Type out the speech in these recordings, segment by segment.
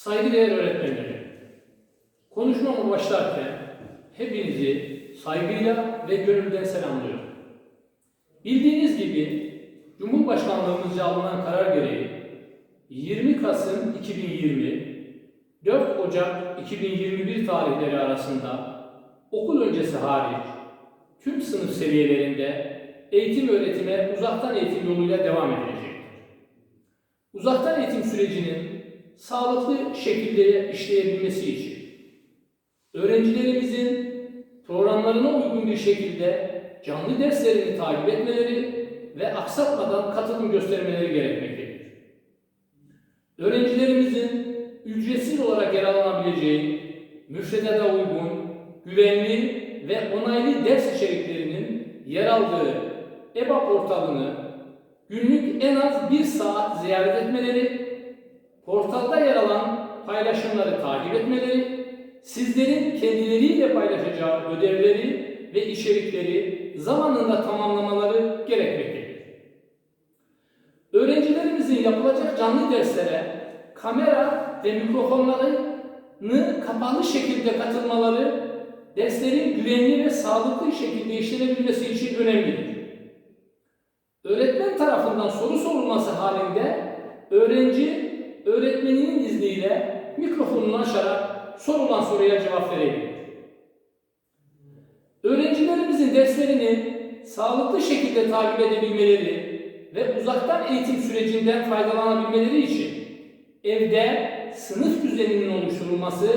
Saygıdeğer öğretmenlerim, konuşmama başlarken hepinizi saygıyla ve gönülden selamlıyorum. Bildiğiniz gibi Cumhurbaşkanlığımızca alınan karar gereği 20 Kasım 2020 4 Ocak 2021 tarihleri arasında okul öncesi hariç tüm sınıf seviyelerinde eğitim öğretime uzaktan eğitim yoluyla devam edilecektir. Uzaktan eğitim sürecinin sağlıklı şekilde işleyebilmesi için öğrencilerimizin programlarına uygun bir şekilde canlı derslerini takip etmeleri ve aksatmadan katılım göstermeleri gerekmektedir. Öğrencilerimizin ücretsiz olarak yer alınabileceği, müfredata uygun, güvenli ve onaylı ders içeriklerinin yer aldığı EBA portalını günlük en az bir saat ziyaret etmeleri, portalda yer alan paylaşımları takip etmeleri, sizlerin kendileriyle paylaşacağı ödevleri ve içerikleri zamanında tamamlamaları gerekmektedir. Öğrencilerimizin yapılacak canlı derslere kamera ve mikrofonlarını kapalı şekilde katılmaları derslerin güvenli ve sağlıklı şekilde işlenebilmesi için önemlidir. Öğretmen tarafından soru sorulması halinde öğrenci öğretmeninin izniyle mikrofonunu açarak sorulan soruya cevap verebilir. Öğrencilerimizin derslerini sağlıklı şekilde takip edebilmeleri ve uzaktan eğitim sürecinden faydalanabilmeleri için evde sınıf düzeninin oluşturulması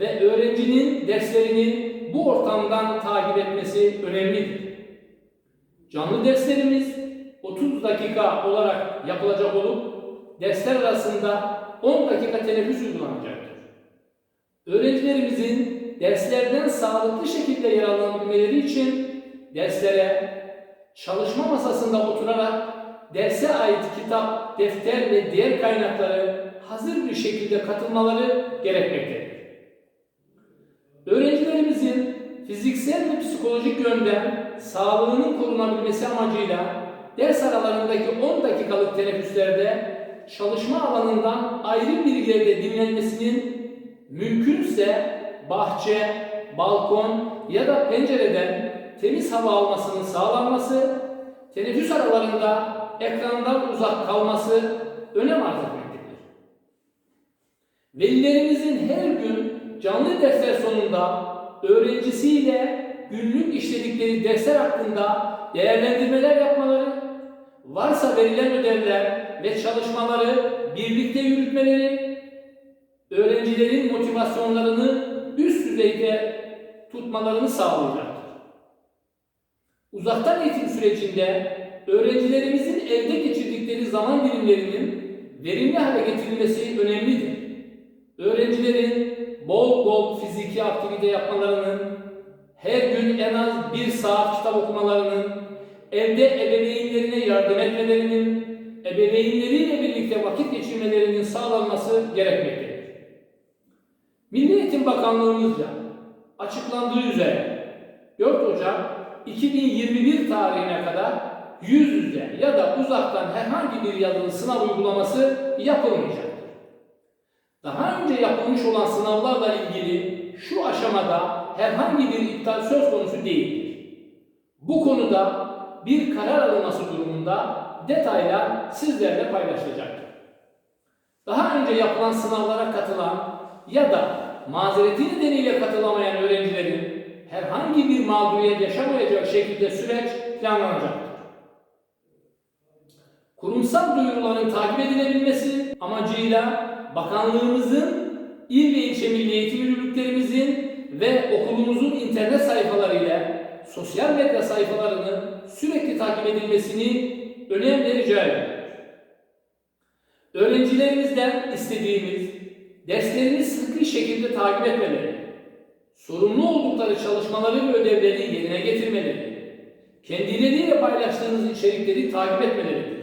ve öğrencinin derslerini bu ortamdan takip etmesi önemlidir. Canlı derslerimiz 30 dakika olarak yapılacak olup dersler arasında 10 dakika teneffüs uygulanacaktır. Öğrencilerimizin derslerden sağlıklı şekilde yararlanabilmeleri için derslere çalışma masasında oturarak derse ait kitap, defter ve diğer kaynakları hazır bir şekilde katılmaları gerekmektedir. Öğrencilerimizin fiziksel ve psikolojik yönden sağlığının korunabilmesi amacıyla ders aralarındaki 10 dakikalık teneffüslerde çalışma alanından ayrı bir yerde dinlenmesinin mümkünse bahçe, balkon ya da pencereden temiz hava almasının sağlanması, teneffüs aralarında ekrandan uzak kalması önem arz etmektedir. Velilerimizin her gün canlı dersler sonunda öğrencisiyle günlük işledikleri dersler hakkında değerlendirmeler yapmaları, varsa verilen ödevler ve çalışmaları birlikte yürütmeleri, öğrencilerin motivasyonlarını üst düzeyde tutmalarını sağlayacaktır. Uzaktan eğitim sürecinde öğrencilerimizin evde geçirdikleri zaman dilimlerinin verimli hale getirilmesi önemlidir. Öğrencilerin bol bol fiziki aktivite yapmalarının, her gün en az bir saat kitap okumalarının, evde ebeveynlerine yardım etmelerinin, ebeveynleriyle birlikte vakit geçirmelerinin sağlanması gerekmektedir. Milli Eğitim Bakanlığımızca açıklandığı üzere 4 Ocak 2021 tarihine kadar yüz yüze ya da uzaktan herhangi bir yazılı sınav uygulaması yapılmayacaktır. Daha önce yapılmış olan sınavlarla ilgili şu aşamada herhangi bir iptal söz konusu değildir. Bu konuda bir karar alınması durumunda detaylar sizlerle paylaşılacaktır. Daha önce yapılan sınavlara katılan ya da mazereti nedeniyle katılamayan öğrencilerin herhangi bir mağduriyet yaşamayacak şekilde süreç planlanacaktır. Kurumsal duyuruların takip edilebilmesi amacıyla bakanlığımızın il ve ilçe milli eğitim müdürlüklerimizin ve okulumuzun internet sayfaları ile sosyal medya sayfalarını sürekli takip edilmesini önemli rica ediyoruz. Öğrencilerimizden istediğimiz derslerini sıkı şekilde takip etmeleri, sorumlu oldukları çalışmaları ve ödevleri yerine getirmeleri, kendileriyle paylaştığınız içerikleri takip etmeleridir.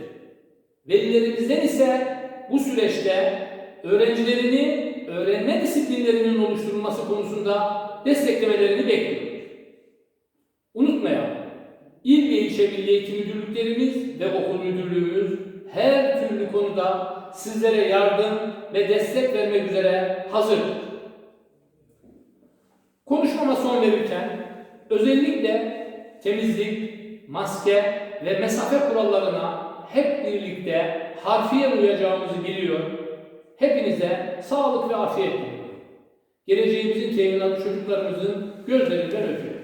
Velilerimizden ise bu süreçte öğrencilerini öğrenme disiplinlerinin oluşturulması konusunda desteklemelerini bekliyoruz. Unutmayalım, il ve ilçe milli eğitim müdürlüklerimiz ve okul müdürlüğümüz her türlü konuda sizlere yardım ve destek vermek üzere hazırdır. Konuşmama son verirken özellikle temizlik, maske ve mesafe kurallarına hep birlikte harfiyen uyacağımızı biliyor. Hepinize sağlık ve afiyet diliyorum. Geleceğimizin teminatı çocuklarımızın gözlerinden öpüyorum.